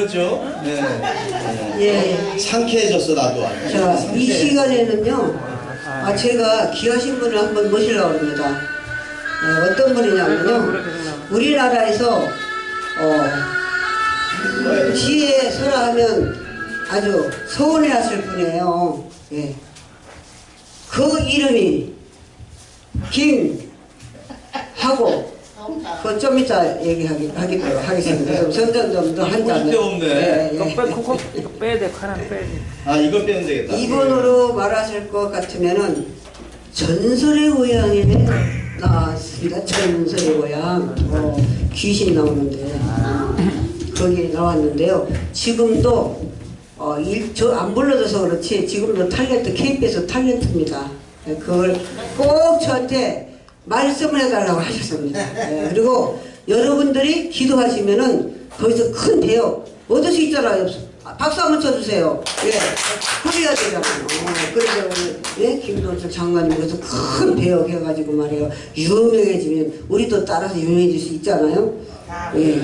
그렇죠? 네. 네. 예. 상쾌해졌어 나도. 자, 이. 시간에는요, 아, 제가 귀하신 분을 한번 모시려고 합니다. 네, 어떤 분이냐면요, 우리나라에서, 어, 지혜 설화하면 아주 서운해 하실 분이에요. 예. 그 이름이, 김, 하고, 그거 좀 이따 얘기하기, 하기, 하겠습니다. 좀 점점 좀더 한 잔. 쓸데없네. 예, 이거 예. 빼, 코, 코, 이거 빼야 돼. 하나 빼야 돼. 아 이거 빼면 되겠다. 이분으로 말하실 것 같으면은 전설의 고향에 나왔습니다. 전설의 고향. 어, 귀신 나오는데 거기 나왔는데요. 지금도 어, 일, 저 안 불러줘서 그렇지 지금도 탤런트 KBS 탤런트입니다. 예, 그걸 꼭 저한테 말씀을 해달라고 하셨습니다. 예, 그리고 여러분들이 기도하시면은 거기서 큰 대역 얻을 수 있잖아요. 아, 박수 한번 쳐주세요. 예, 그래야 되잖아요. 어, 그래서 예, 김동철 장관님 그래서 큰 배역 해가지고 말이에요. 유명해지면 우리도 따라서 유명해질 수 있잖아요. 예, 예,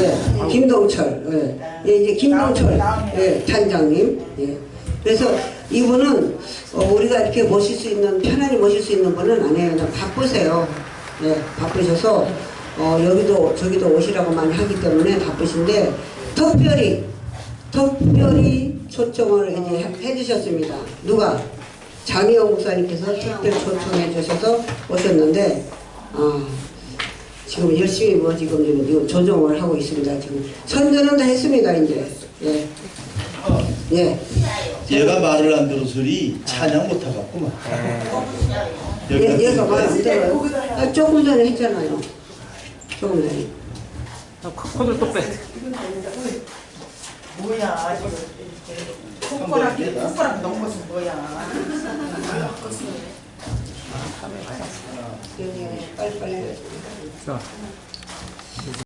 예, 김동철, 예, 예, 이제 김동철, 예, 단장님, 예. 그래서 이분은 어, 우리가 이렇게 모실 수 있는 편안히 모실 수 있는 분은 아니에요. 바쁘세요. 예, 바쁘셔서 어, 여기도 저기도 오시라고 많이 하기 때문에 바쁘신데 특별히 특별히 초청을 이제 해- 해주셨습니다. 누가 장희영 목사님께서 특별 초청해 주셔서 오셨는데 아, 지금 열심히 뭐 지금 조정을 하고 있습니다. 지금 선전은 다 했습니다 이제. 예. 예. 얘가 말을 안 들어서리 찬양 못 하겠구만. 얘, 얘가 말 안 들어요. 아, 조금 전에 했잖아요. 조금 전에. 아, 코- 코를 또 빼. 뭐야 지금 콧바람 콧바람 넣은 것은 뭐야 빨리 빨리. 자,